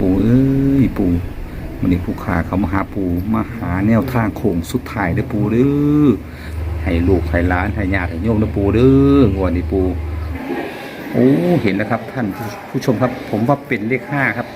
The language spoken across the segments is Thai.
ปูเอ้ยปูวันนี้ผู้ขาเขามาหาปูมาหาแนวทางโค้งสุดท้ายเด้อปูเด้อให้ลูกให้ล้านให้ญาติให้โยมเด้อปูเด้องวันนี้ปูโอ้เห็นนะครับท่านผู้ชมครับ ผมว่าเป็นเลขห้าครับ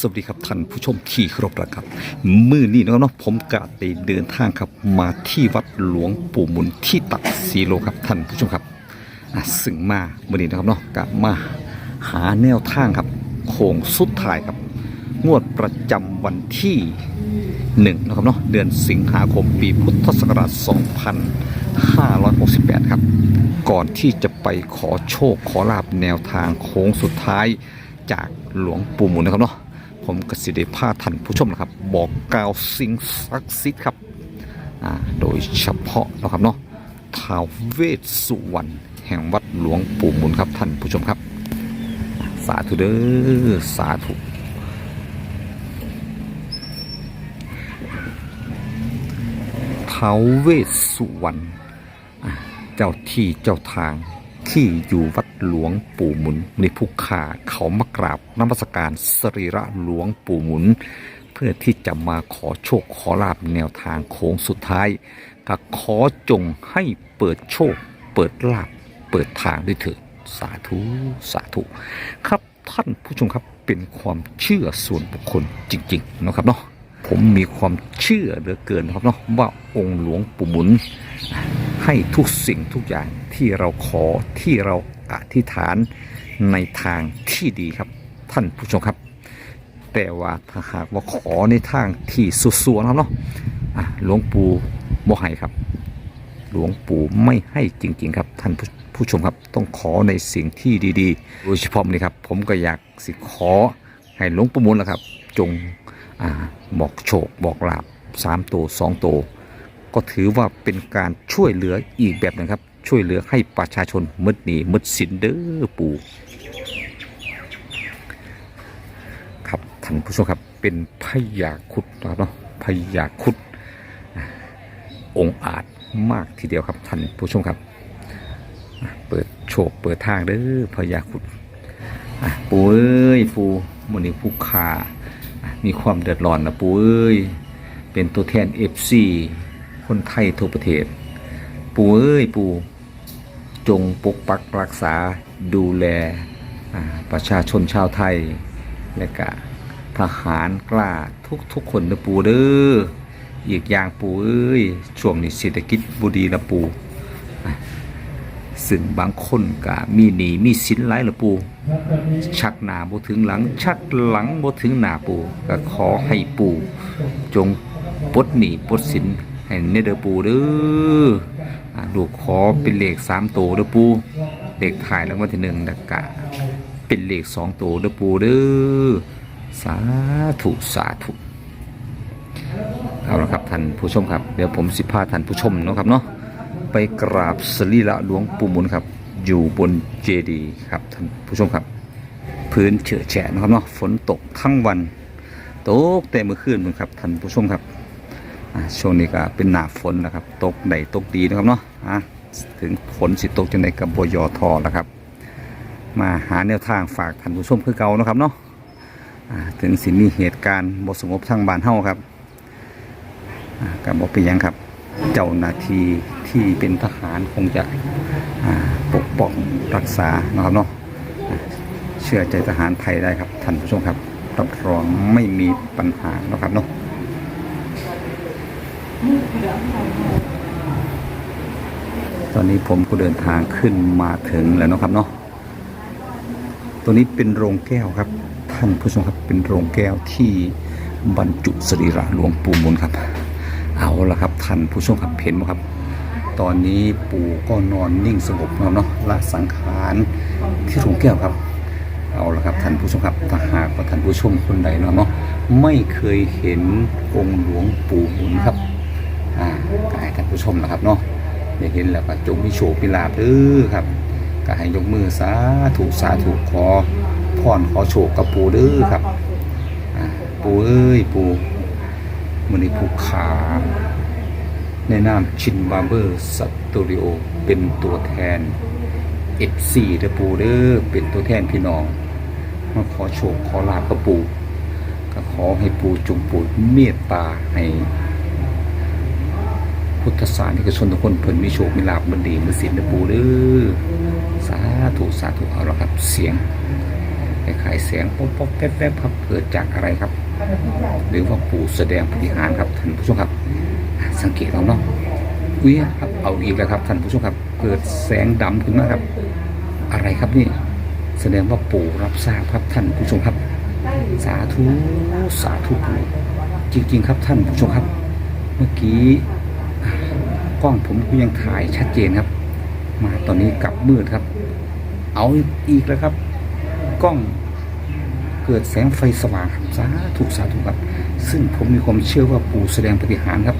สวัสดีครับท่านผู้ชมขี่ครบแล้วครับมือนี้นะครับเนาะผมกาดได้เดินทางครับมาที่วัดหลวงปู่หมุนที่ตักสีโลครับท่านผู้ชมครับอะซึ่งมามือนี้นะครับเนาะกะมาหาแนวทางครับโค้งสุดท้ายครับ งวดประจำวันที่หนึ่งนะครับเนาะเดือนสิงหาคมปีพุทธศักราช 2568 ครับ ก่อนที่จะไปขอโชคขอลาบแนวทางโค้งสุดท้ายจากหลวงปู่หมุนนะครับเนาะ ผมกสิเดพาท่านผู้ชมนะครับ บอกกล่าวสิ่งศักดิ์สิทธิ์ครับโดยเฉพาะนะครับเนาะท้าวเวสสุวรรณแห่งวัดหลวงปู่มุนครับท่านผู้ชมครับ สาธุเด้อสาธุท้าวเวสสุวรรณเจ้าที่เจ้าทาง ที่อยู่วัดหลวงปู่หมุนในภูขาเขามากราบนมัสการสรีระหลวงปู่หมุน เพื่อที่จะมาขอโชคขอลาบแนวทางโค้งสุดท้ายก็ขอจงให้เปิดโชค เปิดลาบเปิดทางด้วยเถิดสาธุสาธุครับท่านผู้ชมครับเป็นความเชื่อส่วนบุคคลจริงๆนะครับเนาะผมมีความเชื่อเหลือเกินครับเนาะว่าองค์หลวงปู่หมุน ให้ทุกสิ่งทุกอย่าง ที่เราขอที่เราอธิษฐานในทางที่ดีครับ ท่านผู้ชมครับ แต่ว่าถ้าหากว่าขอในทางที่สุดๆนครับเนาะหลวงปู่บ่ให้ครับ หลวงปู่ไม่ให้จริง ๆ ครับท่านผู้ผู้ชมครับต้องขอในสิ่งที่ดีๆโดยเฉพาะนี่ครับ ผมก็อยากสิขอให้หลวงปู่มุนนะครับ จงอบอกโชคบอกลาบสามตัวสองตัวก็ถือว่าเป็นการช่วยเหลืออีกแบบนึงครับ ช่วยเหลือให้ประชาชนหมดหนีหมดสินเด้อปู่ครับท่านผู้ชมครับเป็นพญาคุดนะครับเนาะพญาคุดองอาจมากทีเดียวครับท่านผู้ชมครับเปิดโชคเปิดทางเด้อพญาคุดปู่เอ้ยปู่มันนี้ผู้ขามีความเดือดร้อนนะปู่เอ้ยเป็นตัวแทนเอฟซีคนไทยทั่วประเทศ ปู่เอ้ยปู่ จงปกปักรักษาดูแลประชาชนชาวไทย และก็ทหารกล้าทุกทุกๆคนนะปูเด้ออีกอย่างปูเอ้ยช่วงนี้เศรษฐกิจบุดีนะปู่อะซึ่งบางคนก็มีหนี้มีสินหลายละปู ชักหน้าบ่ถึงหลัง ชักหลังบ่ถึงหน้าปูก็ขอให้ปู จงปลดหนีปลดสิน ให้เนเดอร์ปูเด้ออ่าลูกขอเป็นเลขสามตัวเด้อปูเลขถ่ายรางวัลที่หนึ่งดักกะ เป็นเลขสองตัวเด้อปูเด้อสาธุสาธุเอาละครับท่านผู้ชมครับ เดี๋ยวผมสิพาท่านผู้ชมเนาะครับเนาะไปกราบสรีระหลวงปู่มุนครับ อยู่บนเจดีครับท่านผู้ชมครับ พื้นเฉอะแฉะนะครับเนาะฝนตกทั้งวันตกแต่เมื่อคืนมครับท่านผู้ชมครับ ช่วงนี้ก็เป็นหนาฝนนะครับ ตกใดตกดีนะครับเนาะถึงฝนสิตกจังใดกับบยอทอแล้วครับ มาหาแนวทางฝากท่านผู้ชมคือเก่านะครับเนาะถึงสิมีเหตุการณ์บสงบทางบ้านเฮาครับกับอกเป็นยังครับ เจ้าหน้าที่ที่เป็นทหารคงจะปกป้องรักษานะครับเนาะเชื่อใจทหารไทยได้ครับท่านผู้ชมครับรับรองไม่มีปัญหานะครับเนาะ ตอนนี้ผมก็เดินทางขึ้นมาถึงแล้วนะครับเนาะตัวนี้เป็นโรงแก้วครับ ท่านผู้ชมครับเป็นโรงแก้วที่บรรจุสรีระหลวงปู่มุนครับ เอาละครับท่านผู้ชมครับเห็นไหมครับ ตอนนี้ปู่ก็นอนนิ่งสงบแล้วเนาะละสังขารที่ถุงแก้วครับ เอาละครับท่านผู้ชมครับถ้าหากว่าท่านผู้ชมคนใดเนาะไม่เคยเห็นองค์หลวงปู่มุนครับ ผู้ชมนะครับเนาะได้เห็นแล้วก็จงมีโชคมีลาภเด้อครับก็ให้ยกมือสาธุสาธุขอพรขอโชคกับปูเด้อครับปูเอ้ยปูมือนี้ผู้ขาในนามชินบาร์เบอร์สตูดิโอเป็นตัวแทน F4 เดปูเด้อเป็นตัวแทนพี่น้องมาขอโชคขอลาบกับปู ก็ขอให้ปูจงปรดเมตตาให้ พุทธศาสนิกชนทุกคนเพิ่นมีโชคมีลาบบันดีมือสินเด้อปูเด้อสาธุสาธุเอาละครับ เสียงคล้ายๆเสียงป๊อปป๊อปแป๊บแป๊บครับเกิดจากอะไรครับ หรือว่าปู่แสดงปฏิหารครับท่านผู้ชมครับ สังเกตเอาเนาะอุ้ยครับเอาอีกแล้วครับท่านผู้ชมครับ เกิดแสงดำขึ้นมาครับ อะไรครับนี่ แสดงว่าปู่รับทราบครับท่านผู้ชมครับ สาธุสาธุปู่จริง ๆ ครับท่านผู้ชมครับ เมื่อกี้ กล้องผมก็ยังถ่ายชัดเจนครับ มาตอนนี้กลับมืดครับ เอาอีกแล้วครับ กล้องเกิดแสงไฟสว่างครับสาธุสาธุครับ ซึ่งผมมีความเชื่อว่าปู่แสดงปฏิหารครับ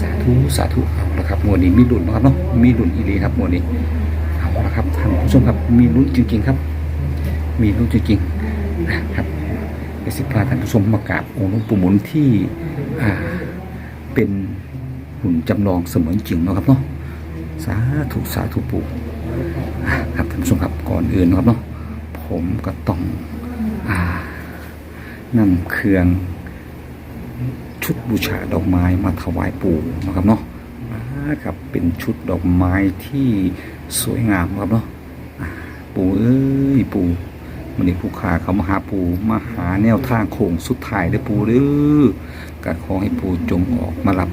สาธุสาธุเอาละครับมวดนี้มีดุลนะครับเนาะมีดุลอีหลีครับมวดนี้เอาละครับท่านผู้ชมครับมีลุ้นจริง ๆครับ มีลุ้นจริงๆนะครับเอสิพาท่านผู้ชมมากราบองค์หลวงปู่หมุนที่อ่าเป็น หุ่นจำลองเสมือนจริงเนาะครับเนาะสาธุสาธุปู่ครับท่านผู้ชมครับก่อนอื่นนะครับเนาะผมก็ต้องอ่านำเครื่องชุดบูชาดอกไม้มาถวายปู่นะครับเนาะอ่าครับเป็นชุดดอกไม้ที่สวยงามครับเนาะปู่เอ้ยปู่มันนี้ผู้ขาเขามาหาปู่มาหาแนวทางโค้งสุดท้ายเด้อปู่เด้อก็ขอให้ปู่จงออกมารับ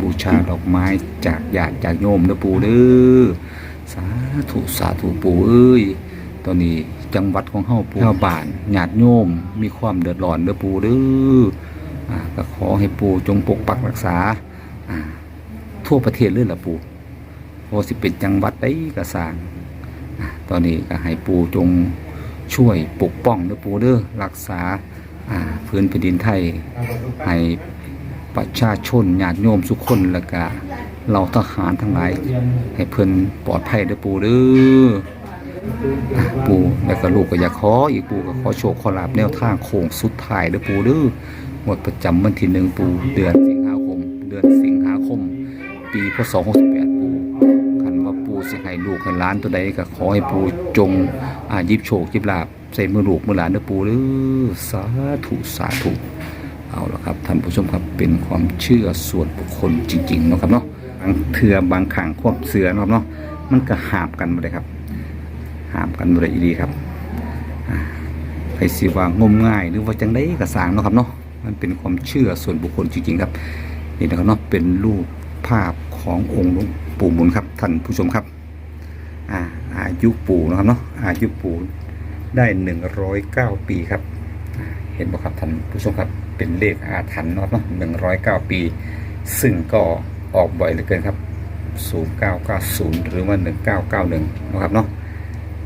บูชาดอกไม้จากญาติจากโยมเด้อปู่เด้อสาธุสาธุปู่เอ้ยตอนนี้จังหวัดของเฮาปูชาวบ้านญาติโยมมีความเดือดร้อนเด้อปูเด้ออ่าก็ขอให้ปูจงปกปักรักษาอ่าทั่วประเทศเลยล่ะปูเพอสิเป็นจังหวัดใดก็สางอ่าตอนนี้ก็ให้ปูจงช่วยปกป้องเด้อปูเด้อรักษาอ่าพื้นแผ่นดินไทยให้ ประชาชนญาติโยมทุกคนแล้วก็เราทหารทั้งหลาย ให้เพิ่นปลอดภัยเด้อปูเด้อปูแล้วก็ลูกก็อยากขออีกปูก็ขอโชคขอลาบแนวทางโค้งสุดท้ายเด้อปูเด้อหมดประจำวันที่หนึ่งปูเดือนสิงหาคม เดือนสิงหาคม ปีพศ68ปูคันว่าปูสิให้ลูกให้หล้านตัวใดก็ขอให้ปูจงอ่ายิบโชคยิบลาบใส่มือลูกมือหลานเด้อปูเด้อสาธุสาธุ เอาละครับท่านผู้ชมครับเป็นความเชื่อส่วนบุคคลจริงๆเนาะครับเนาะบางเถื่อบางขังควบเสือเนาะครับเนาะมันก็หาบกันมดเลยครับหามกันบ่ได้อีดีครับใครสิว่างมง่ายหรือว่าจังไดก็สร้างเนาะครับเนาะมันเป็นความเชื่อส่วนบุคคลจริงๆครับนี่นะครับเนาะเป็นรูปภาพขององค์หลวงปู่หมุนครับท่านผู้ชมครับอ่าอายุปู่นะครับเนาะอายุปู่ได้หนึ่งร้อยเก้าปีครับ เห็นบ่ครับท่านผู้ชมครับ เป็นเลขอาถรรพ์เนาะเนาะหนึ่งร้อยเก้าปี ซึ่งก็ออกบ่อยเหลือเกินครับ0990หรือว่า1991นะครับเนาะ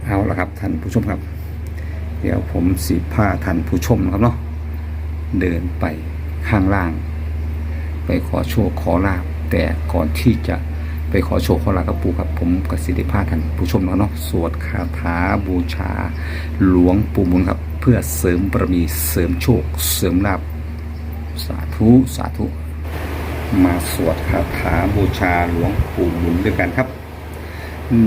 เอาละครับท่านผู้ชมครับ เดี๋ยวผมสีผ้าท่านผู้ชมนะครับเนาะเดินไปข้างล่าง ไปขอโชคขอลาบแต่ก่อนที่จะไปขอโชคขอลาบกับปู่ครับผมกับสิริผ้าท่านผู้ชมนะครับเนาะสวดคาถาบูชา หลวงปู่มุนครับ เพื่อเสริมบารมีเสริมโชค เสริมลาบ สาธุ สาธุ มาสวดคาถาบูชาหลวงปู่หมุนด้วยกันครับ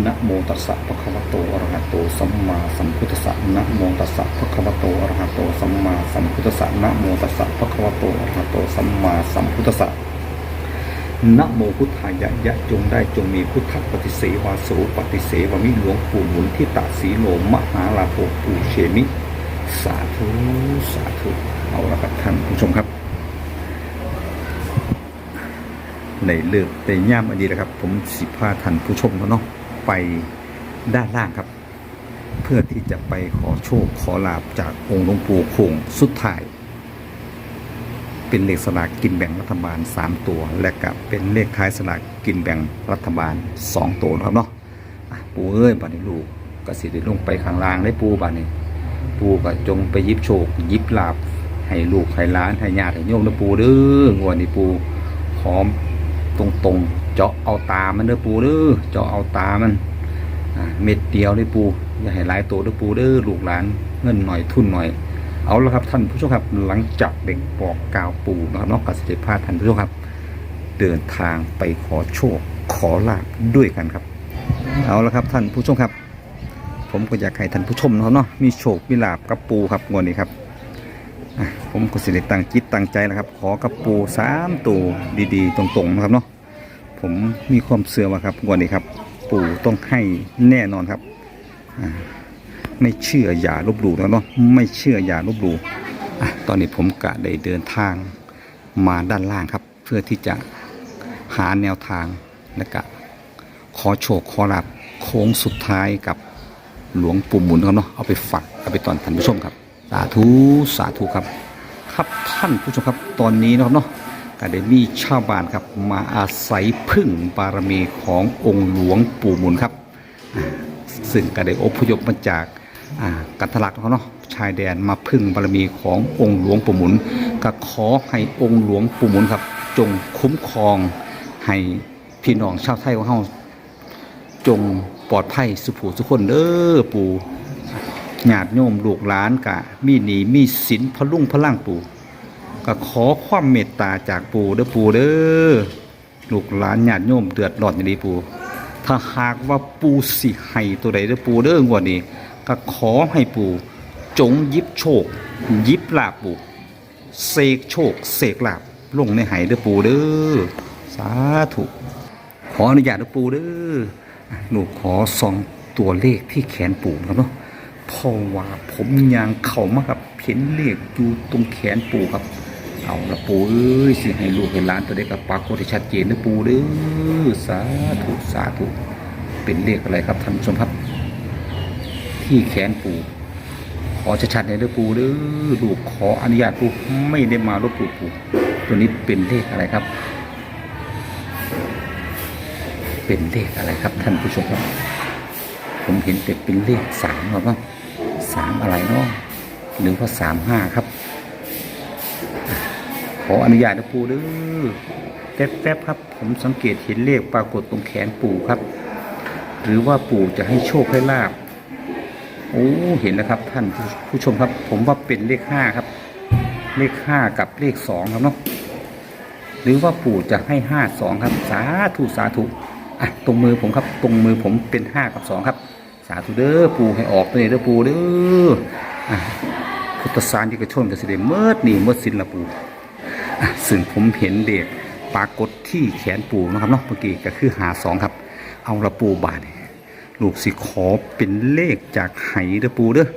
นะโมตัสสะภะคะวะโตอะระหะโตสัมมาสัมพุทธัสสะนะโมตัสสะภะคะวะโตอะระหะโตสัมมาสัมพุทธัสสะนะโมตัสสะภะคะวะโตอะระหะโตสัมมาสัมพุทธัสสะนะโมพุทธายะยะจงได้จงมีพุทธปฏิเสวาสูปฏิเสวมิหลวงปู่หมุนที่ตะสีโลมหาลาโภปูเชมิ สาธุ สาธุ เอาละครับท่านผู้ชมครับ ในเลือกในย่ามอันนี้นะครับ ผมสิพาท่านผู้ชมเนาะไปด้านล่างครับ เพื่อที่จะไปขอโชคขอลาบจากองค์หลวงปู่คงสุดท้าย เป็นเลขสลากกินแบ่งรัฐบาล 3 ตัว และก็เป็นเลขท้ายสลากกินแบ่งรัฐบาล 2 ตัวนะครับเนาะปูเอ้ยบัดนี้ลูกก็สิได้ลงไปข้างล่างได้ปูบัดนี้ปูก็จงไปยิบโชคยิบลาบให้ลูกให้ล้านให้ญาติให้โยมนะปูเด้องวดนี้ปูพร้อม ตรงๆ เจาะเอาตามันเด้อปูเด้อเจาะเอาตามันเม็ดเดียวเลยปูอย่าให้หลายตัวเด้อปูเด้อลูกหลานเงินหน่อยทุนหน่อยเอาละครับท่านผู้ชมครับหลังจากเด็กบอกกาวปูนะครับนอกกสิทธิพาท่านผู้ชมครับ เดินทางไปขอโชค ขอลาบด้วยกันครับ เอาละครับท่านผู้ชมครับ ผมก็อยากให้ท่านผู้ชมนะครับเนาะมีโชคมีลาบกับปูครับงวดนี้ครับผมก็สิได้ตั้งจิตตั้งใจนะครับ ขอกับปูสามตัวดีๆ ตรงๆนะครับเนาะ ผมมีความเสื่อว่าครับวดนี้ครับ ปู่ต้องให้แน่นอนครับไม่เชื่ออย่าลบหลู่นะเนาะไม่เชื่ออย่าลบหลู่ตอนนี้ผมกะได้เดินทางมาด้านล่างครับ เพื่อที่จะหาแนวทางและกะขอโชคขอลาบโค้งสุดท้ายกับหลวงปู่หมุนครับเนาะเอาไปฝากเอาไปตอนท่านผู้ชมครับ สาธุสาธุครับ ครับท่านผู้ชมครับตอนนี้นะครับเนาะ ก็ได้มีชาวบ้านครับมาอาศัยพึ่งบารมีขององค์หลวงปู่หมุนครับ ซึ่งก็ได้อพยพมาจากกันทลักเขาเนาะชายแดนมาพึ่งบารมีขององค์หลวงปู่หมุน ก็ขอให้องค์หลวงปู่หมุนครับ จงคุ้มครองให้พี่น้องชาวไทยของเราจงปลอดภัยสุผูสุคนเด้อปู่ญาติโยมลูกหลานกะมีหนีมีสินพลุ่งพลังปู่ ก็ขอความเมตตาจากปู่เด้อปู่เด้อลูกหลานญาติโยมเดือดร้อนอย่างนี้ปู่ถ้าหากว่าปู่สิให้ตัวใดเด้อปู่เด้องวดนี้ ก็ขอให้ปู่จงยิบโชค ยิบลาบปู่เสกโชคเสกลาบลงในไหเด้อปู่เด้อสาธุขออนุญาตหลวงปู่เด้อหนูขอส่องตัวเลขที่แขนปู่ครับเนาะเพราะว่าผมยางเข่ามากับเห็นเลขอยู่ตรงแขนปู่ครับ เอาละปูเอ้ยสิให้ลูกให้หลานตัวเด็กกับปากฏให้ชัดเจนนะปูเด้อสาธุสาธุเป็นเลขอะไรครับท่านผู้ชมครับ ที่แขนปูขอชัดๆในเด้อปูเด้อลูกขออนุญาตปูไม่ได้มาลบปูปูตัวนี้เป็นเลขอะไรครับ เป็นเลขอะไรครับท่านผู้ชมครับ ผมเห็นแต่เป็นเลขสามครับเนาสามอะไรเนาะหรือว่าสามห้าครับ ออนุญาตนะปู่เด้อแป๊บๆครับ ผมสังเกตเห็นเลขปรากฏตรงแขนปู่ครับ หรือว่าปู่จะให้โชคให้ลาบโอ้เห็นแล้วครับท่านผู้ชมครับ ผมว่าเป็นเลขห้าครับ เลขห้ากับเลขสองครับเนาะหรือว่าปู่จะให้ห้าสองครับ สาธุสาธุอะตรงมือผมครับ ตรงมือผมเป็นห้ากับสองครับ สาธุเด้อปู่ให้ออกตัวนี้เด้อปู่เด้อพุทธสารที่กระชนกระสิเดเมิดนี่เมิดสินละปู่ ซึ่งผมเห็นเด็กปรากฏที่แขนปู่นะครับเนาะเมื่อกี้ก็คือหาสองครับ เอาละปูบาทลูกสิขอเป็นเลขจากไหเด้อปูเด้อ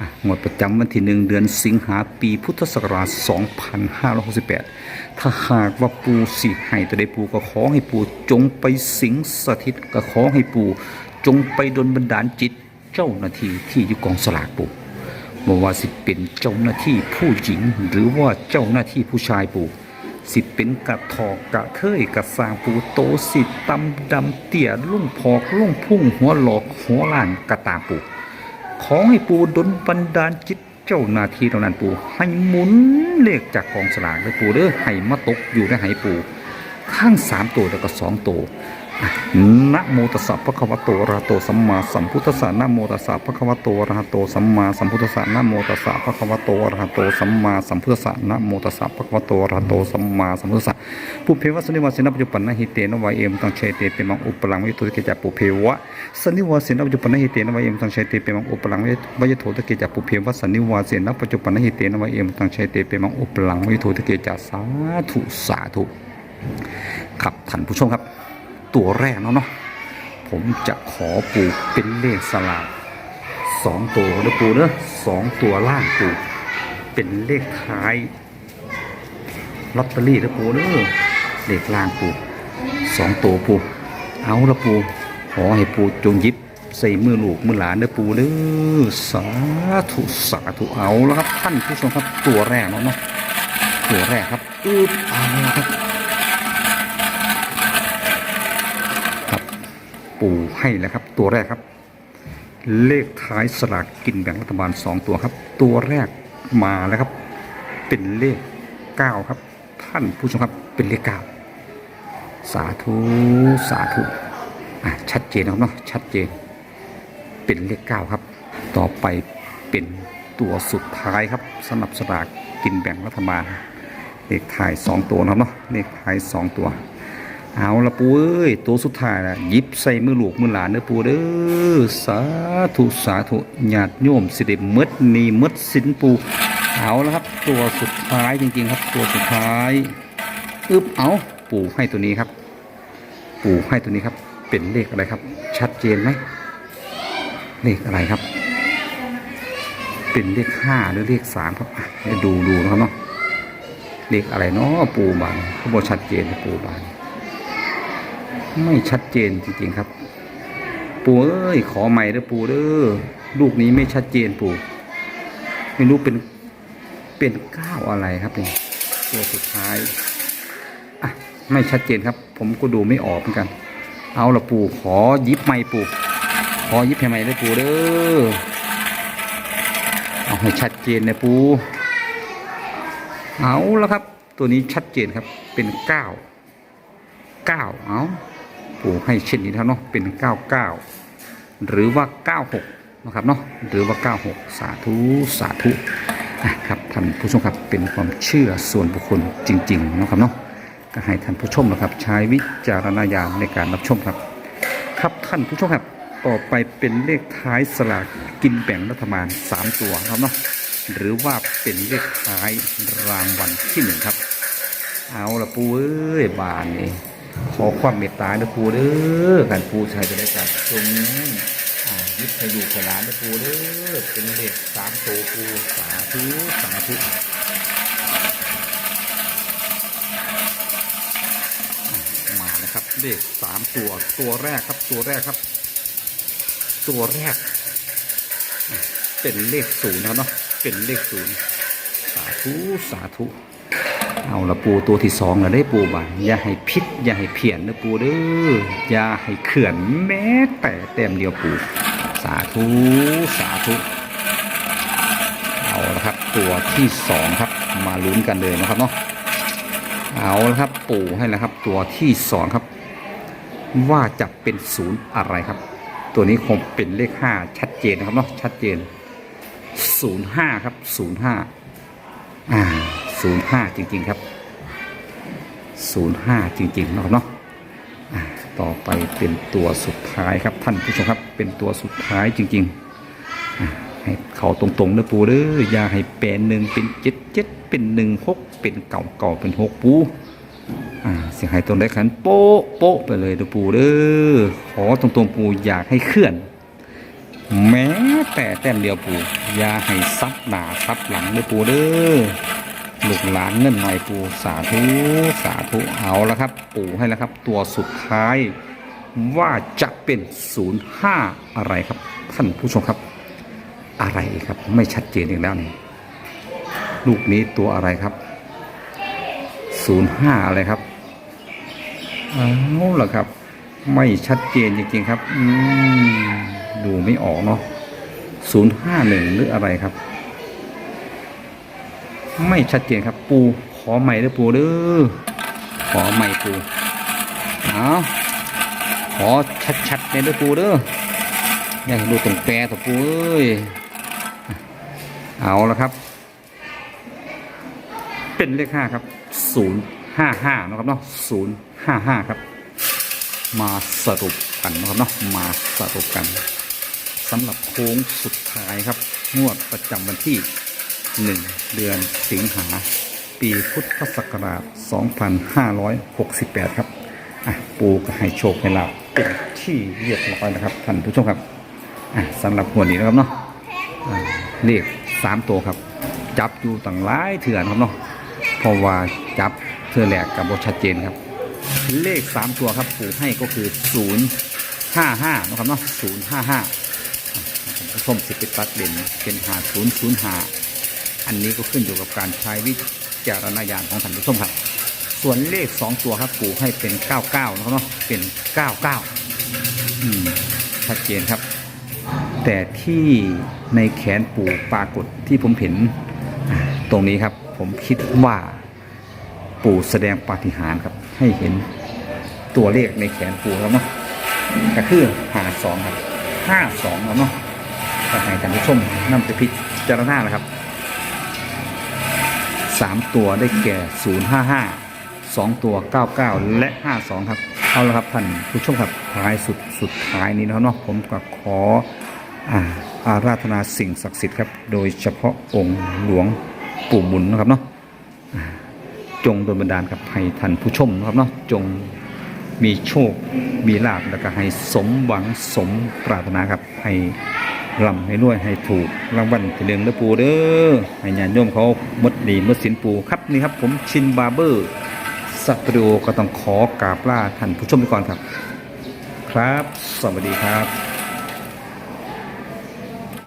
อะงดประจำวันที่หนึ่งเดือนสิงหาปีพุทธศักราช 2568 ถ้าหากว่าปูสิให้ตัวใดปูก็ขอให้ปูจงไปสิงสถิตก็ขอให้ปูจงไปดลบันดาลจิตเจ้าหน้าที่ที่อยู่กองสลากปู บ่ว่าสิเป็นเจ้าหน้าที่ผู้หญิง หรือว่าเจ้าหน้าที่ผู้ชายปู่สิเป็นกระทอกกระเทยกระสางปูโตสิตำดำเตี่ยลุ่งพอกลุ่งพุ่งหัวหลอกหัวล้านกระตาปูขอให้ปู่ดลบันดาลจิตเจ้าหน้าที่เหล่านั้นปู่ให้หมุนเลขจากกองสลากเลยปู่เด้อให้มาตกอยู่ในไหปู่ข้างสามตัวแล้วก็สองตัว นะโมตัสสะภะคะวะโตอะระหะโตสัมมาสัมพุทธัสสะนะโมตัสสะภะคะวะโตอะระหะโตสัมมาสัมพุทธัสสะนะโมตัสสะภะคะวะโตอะระหะโตสัมมาสัมพุทธัสสะนะโมตัสสะภะคะวะโตอะระหะโตสัมมาสัมพุทธัสสะปุเพวะสนิวาสินะปัจจุปันนะหิเตนะวะเอมตังเชเตเปมังอุปลังวิตุตะเกจัปุเพวะสนิวาเสนปัจจุปันนหิเตนะวะเอมตังชัยเตเปมังอุปลังวิยโทตะเกจัปุเพวะสนิวาเสนปัจจุปันนหิเตนะวะเอมตังชัยเตเปมังอุปลังวิยโทตะเกจัสาธุสาธุครับท่านผู้ชมครับ ตัวแรกเนาะเนาะผมจะขอปลูกเป็นเลขสลากสองตัวนะปูเนอะสองตัวล่างปูเป็นเลขท้ายลอตเตอรี่นะปูเนอะเลขล่างปูสองตัวปูเอาละปูขอให้ปูจงยิบใส่มือลูกมือหลานเด้อปูเด้อสาธุสาธุเอาแล้วครับท่านผู้ชมครับตัวแรกเนาะเนาะตัวแรกครับอืบเอาละครับ ปู่ให้แล้วครับ ตัวแรกครับ เลขท้ายสลากกินแบ่งรัฐบาล 2 ตัวครับ ตัวแรกมาแล้วครับ เป็นเลข 9 ครับ ท่านผู้ชมครับเป็นเลข 9 สาธุสาธุอะชัดเจนครับเนาะชัดเจน เป็นเลข 9 ครับ ต่อไปเป็นตัวสุดท้ายครับสำหรับสลากกินแบ่งรัฐบาลเลขท้าย 2 ตัวนะครับเนาะเลขท้าย 2 ตัว เอาละปูเอ้ยตัวสุดท้ายนะยิบใส่มือลูกมือหลานเด้อปูเด้อสาธุสาธุญาติโยมสิเดมดนีมดสินปูเอาละครับ ตัวสุดท้ายจริงๆครับ ตัวสุดท้ายอึบเอาปู่ให้ตัวนี้ครับ ปู่ให้ตัวนี้ครับ เป็นเลขอะไรครับ ชัดเจนไหมเลขอะไรครับ เป็นเลขห้าหรือเลขสามครับเดี๋ยวดูดูนะครับเนาะเลขอะไรเนาะปู่บานเขาบอกชัดเจนปู่บาน ไม่ชัดเจนจริงๆครับ ปู่เอ้ยขอใหม่เด้อปู่เด้อลูกนี้ไม่ชัดเจนปู่ไม่รู้เป็นเป็นก้าวอะไรครับเนี่ยตัวสุดท้ายอะไม่ชัดเจนครับ ผมก็ดูไม่ออกเหมือนกัน เอาละปู่ขอยิบไม่ปู่ขอยิบให้ใหม่เด้อปู่เด้อเอาให้ชัดเจนนะปู่เอาละครับ ตัวนี้ชัดเจนครับเป็นเก้าเก้าเอา ปู่ให้เช่นนี้เท่าเนาะเป็นเก้าเก้าหรือว่าเก้าหกนะครับเนาะหรือว่าเก้าหกสาธุสาธุอะครับท่านผู้ชมครับเป็นความเชื่อส่วนบุคคลจริง ๆ นะครับเนาะก็ให้ท่านผู้ชมนะครับ ใช้วิจารณญาณในการรับชมครับ ครับท่านผู้ชมครับต่อไปเป็นเลขท้ายสลากกินแบ่งรัฐบาลสามตัวครับเนาะหรือว่าเป็นเลขท้ายรางวัลที่หนึ่งครับ เอาละปูเอ้ยบานนี่ ขอความเมตตาเด้อปูเด้อการปูชายจะได้จัดตรงนี้ยึดให้ดูขลานเด้อปูเด้อเป็นเลขสามตัวปูสาธุสาธุมาแล้วครับเลขสามตัวตัวแรกครับตัวแรกครับ ตัวแรก เป็นเลขศูนย์นะเนาะเป็นเลขศูนย์สาธุสาธุ เอาละปูตัวที่สองละได้ปูบ่าอย่าให้พิษอย่าให้เพี้ยนนะปูเด้ออย่าให้เขื่อนแม้แต่แต้มเดียวปู สาธุสาธุเอาละครับตัวที่สองครับมาลุ้นกันเลยนะครับเนาะเอาละครับปูให้แล้วครับ ตัวที่สองครับ ว่าจะเป็นศูนย์อะไรครับ ตัวนี้คงเป็นเลขห้าชัดเจนนะครับเนาะชัดเจนศูนย์ห้าครับศูนย์ห้าอ่า ศูนย์ห้าจริง ๆ ครับศูนย์ห้าจริงๆเนาะครับเนาะต่อไปเป็นตัวสุดท้ายครับท่านผู้ชมครับ เป็นตัวสุดท้ายจริงๆอ่าให้เขาตรงๆนะปูเด้ออย่าให้แปนหนึ่งเป็นเจ็ดเจ็ดเป็นหนึ่งหกเป็นเก่าเก่าเป็นหกปูอ่าเสียงหายตรงได้ขันโป๊ะโป๊ะไปเลยนะปูเด้อขอตรงๆปูอยากให้เคลื่อน แม้แต่แต้มเดียวปูอย่าให้ซับหนาซับหลังเลยปู่เด้อ ลูกหลานเงินหน่อยปู่สาธุสาธุเอาแล้วครับ ปู่ให้แล้วครับ ตัวสุดท้ายว่าจะเป็นศูนย์ห้าอะไรครับ ท่านผู้ชมครับ อะไรครับไม่ชัดเจนอีกแล้วนี่ลูกนี้ตัวอะไรครับศูนย์ห้าอะไรครับเอาละครับ ไม่ชัดเจนจริงๆครับ อืมดูไม่ออกเนาะศูนย์ห้าหนึ่งหรืออะไรครับ ไม่ชัดเจนครับ ปูขอใหม่เด้อปูเด้อขอใหม่ปูเอาขอชัดๆในอยเด้อปูเด้ออย่าให้ดูตรงแปรตัวปูเอ้ยเอาแล้วครับ เป็นเลขห้าครับศูนย์ห้าห้านะครับเนาะศูนย์ห้าห้าครับ มาสรุปกันนะครับเนาะมาสรุปกันสำหรับโค้งสุดท้ายครับงวดประจำวันที่ 1 เดือนสิงหา ปีพุทธศักราช 2568 ครับอะปูก็ให้โชคให้ลาบเป็นที่เรียบร้อยนะครับท่านผู้ชมครับอะสำหรับงวนี้นะครับเนาะเลขสามตัวครับ จับอยู่ต่างหลายเถื่อนครับเนาะเพราะว่าจับเถื่อแหลกกับบชัดเจนครับ เลขสามตัวครับปูให้ก็คือศูนย์ห้าห้านะครับเนาะศูนย์ห้าห้าผมผู้ชมสิบปิดตัดเด่นเป็นหาศูนย์ศูนย์หา อันนี้ก็ขึ้นอยู่กับการใช้วิจารณญาณของท่านผู้ชมครับ ส่วนเลข2ตัวครับปู่ให้เป็น99นะครับเนาะเป็น99อืมชัดเจนครับ แต่ที่ในแขนปู่ปรากฏที่ผมเห็นตรงนี้ครับผมคิดว่าปู่แสดงปาฏิหาริย์ครับ ให้เห็นตัวเลขในแขนปู่แล้วเนาะก็คือหาสองครับห้าสองแล้วเนาะก็ให้ท่านผู้ชมนำไปพิจารณานะครับ สามตัวได้แก่ศูนย์ห้าห้าสองตัวเก้าเก้าและห้าสองครับ เอาละครับท่านผู้ชมครับท้ายสุดสุดท้ายนี้นะครับเนาะผมก็ขออ่าอาราธนาสิ่งศักดิ์สิทธิ์ครับ โดยเฉพาะองค์หลวงปู่หมุนนะครับเนาะจงโดนบันดาลครับให้ท่านผู้ชมนะครับเนาะจงมีโชค มีลาภแล้วก็ให้สมหวังสมปรารถนาครับให้ รำให้รวยให้ถูกรางวัลที่หนึ่งนะปูเด้อให้ญาติโยมเขาหมดดีหมดสินปูครับนี่ครับ ผมชินบาร์เบอร์สตูดิโอก็ต้องขอกราบลาท่านผู้ชมไปก่อนครับ ครับ สวัสดีครับ